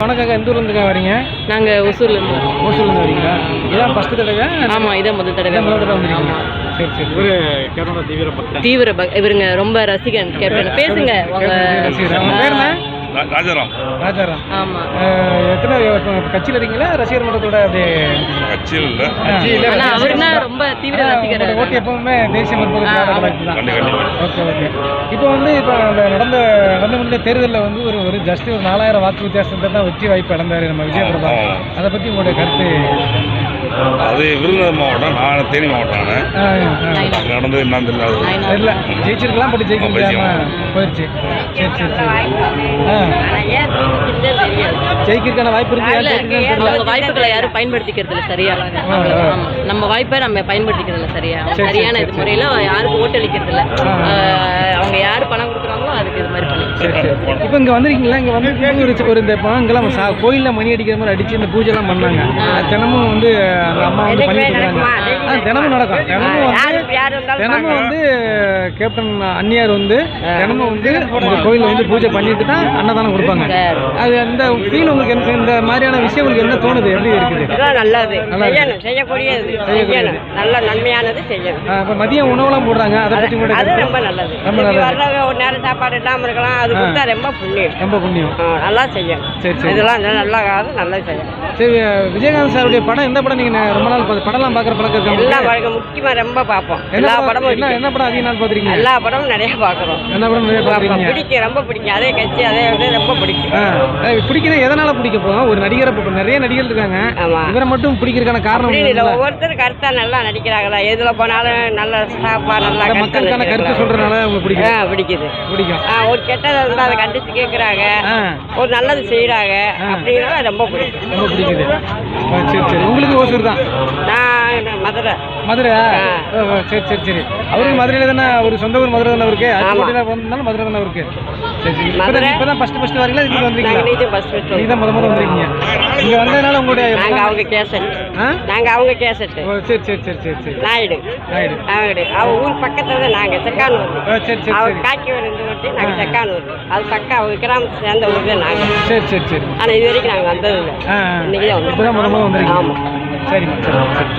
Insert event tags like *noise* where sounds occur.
வணக்கங்க எந்த ஊர்லேருந்துங்க வரீங்க? நாங்கள் ஒசூர்லேருந்து வரோம். ஓசூர்லேருந்து வரீங்களா? இதான் ஃபஸ்ட்டு தடவை? ஆமாம் இதான் முதல் தடவை. முதல் தடவை வந்துருக்கீங்க. சரி சரி. ஒரு கருணா தீவிர தீவிர பக் இவருங்க ரொம்ப ரசிகன் கேப்டன் பேசுங்க உங்க ராஜாராம் ராஜாராம் ஆமா. எத்தனை கட்சியில் இருக்கீங்களா? ரசிகர் மன்றத்தோட அப்படியே கட்சியில் இல்லை. கட்சியில் ஆனா அவருனா ரொம்ப தீவிர ரசிகர் ஓட்டு எப்பவுமே தேசிய கண்டிப்பாக ஓகே ஓகே. இப்போ வந்து இப்போ அந்த நடந்த நடந்து முடிந்த தேர்தலில் வந்து ஒரு ஒரு ஜஸ்ட் ஒரு நாலாயிரம் வாக்கு வித்தியாசத்தை தான் வெற்றி வாய்ப்பு இழந்தாரு நம்ம விஜய பிரபா ஆமா. அதை பற்றி உங்களுடைய கருத்து அது விருதுநகர் மாவட்டம் நான் தேனி மாவட்டம் நான். நடந்தது என்னன்னு தெரியல அது. தெரியல. ஜெயிச்சிருக்கலாம் பட் ஜெயிக்க ஆமா, முடியாம ஜெயிக்க போயிடுச்சு சரி சரி சரி. ஆ. தெரியாது ஜெயிக்கிறதுக்கான வாய்ப்பு இருக்கு? அவங்க வாய்ப்புகளை யாரும் பயன்படுத்திக்கிறது இல்லை சரியா. நம்ம வாய்ப்பை நம்ம பயன்படுத்திக்கிறது இல்லை சரியா? சரி, சரியான சரி, இது. முறையில் யாருக்கும் ஓட்டளிக்கிறது இல்லை அவங்க யார் சரி சரி. *laughs* இப்போ இங்கே வந்திருக்கீங்களா? இங்கே வந்து ஒரு ஒரு இந்த பாங்கெல்லாம் சா கோயிலில் மணி அடிக்கிற மாதிரி அடிச்சு இந்த பூஜைலாம் பண்ணாங்க. தினமும் வந்து அந்த அம்மா வந்து பண்ணிட்டு இருக்காங்க ஆ தினமும் நடக்கும். தினமும் வந்து தினமும் வந்து கேப்டன் அன்னியார் வந்து தினமும் வந்து இந்த கோயிலில் வந்து பூஜை பண்ணிட்டு தான் அன்னதானம் கொடுப்பாங்க. அது அந்த ஃபீல் உங்களுக்கு என்ன- இந்த மாதிரியான விஷயம் உங்களுக்கு என்ன தோணுது? எப்படி இருக்குது? நல்லது. செய்யணும். செய்யக்கூடியது. செய்யணும். நல்ல நன்மையானது செய்யணும். இப்போ மதியம் உணவுலாம் போடுறாங்க. அதை பற்றி கூட ரொம்ப நல்லது. ரொம்ப நல்லது. ஒரு நேரம் சாப்பாடு இல்லாம இருக்கலாம் அது. கொடுத்தா ரொம்ப புண்ணியம். ரொம்ப புண்ணியம். நல்லா செய்யணும். சரி சரி. இதெல்லாம் நல்லா காது நல்லா செய்யணும். சரி விஜயகாந்த் சாருடைய படம் எந்த படம் நீங்கள் ரொம்ப நாள் படம்லாம் பார்க்குற பழக்கம் இருக்கா எல்லா? பழக்கம் முக்கியமா ரொம்ப பார்ப்போம். எல்லா படம் படமும் என்ன என்ன படம் அதிக நாள் பார்த்துருக்கீங்க? எல்லா படமும் நிறைய பார்க்குறோம். என்ன படம் நிறைய பார்க்குறீங்க? பிடிக்கும் ரொம்ப பிடிக்கும். அதே கட்சி அதே வந்து ரொம்ப பிடிக்கும். பிடிக்கணும் எதனால பிடிக்க போகும் ஒரு நடிகரை நிறைய நடிகர்கள் இருக்காங்க. இவரை மட்டும் பிடிக்கிறதுக்கான காரணம் இல்லை. என்னன்னா, ஒவ்வொருத்தரும் கருத்தா நல்லா நடிக்கிறாங்களா? எதுல போனாலும் நல்ல ஸ்டாப்பா நல்லா மக்களுக்கான கருத்து? சொல்றதுனால உங்களுக்கு பிடிக்கும் பிடிக்குது. பிடிக்கும். ஒரு கெட்டதை வந்து அதை கண்டிச்சு கேட்குறாங்க ஒரு நல்லது செய்கிறாங்க. அப்படிங்கிறத ரொம்ப பிடிக்கும். ரொம்ப பிடிக்குது. சரி சரி. உங்களுக்கு ஓசூர் தான்? நான் மதுரை. மதுரை சரி சரி சரி. அவருக்கு மதுரையில தானே ஒரு சொந்த ஊர் மதுரை தானே ஆமா. அச்சுக்கோட்டையில வந்தாலும் மதுரை தானே இருக்கு சரி சரி. மதுரை. இப்போ தான் ஃபஸ்ட்டு ஃபஸ்ட்டு வரீங்களா இதுக்கு நாங்கள் வந்திருக்கீங்களா? நீதி பஸ் பெட்ரோல் நீங்க தான் முத முத வந்திருக்கீங்க. இங்க வந்ததுனால உங்களுடைய நாங்கள் அவங்க கேசட். ஆ? நாங்கள் அவங்க கேசட்டு ஓ, சரி சரி சரி சரி சரி. நாயுடு. நாயுடு. நாயுடு. அவ ஊர் பக்கத்தில் தான் நாங்கள் செக்கானூர். சரி சரி அவர் சரி. காக்கி ரெண்டு வட்டி நாங்கள் ஆ. செக்கானூர். அது பக்கம் அவங்க கிராமத்தை சேர்ந்த ஊர் தான் நாங்கள் சரி சரி சரி. ஆனால் இது வரைக்கும் நாங்கள் வந்ததில்லை. ஆ இன்னைக்கு தான் வந்திருக்கீங்க. ஆமாம் சரிம்மா சரி சரி.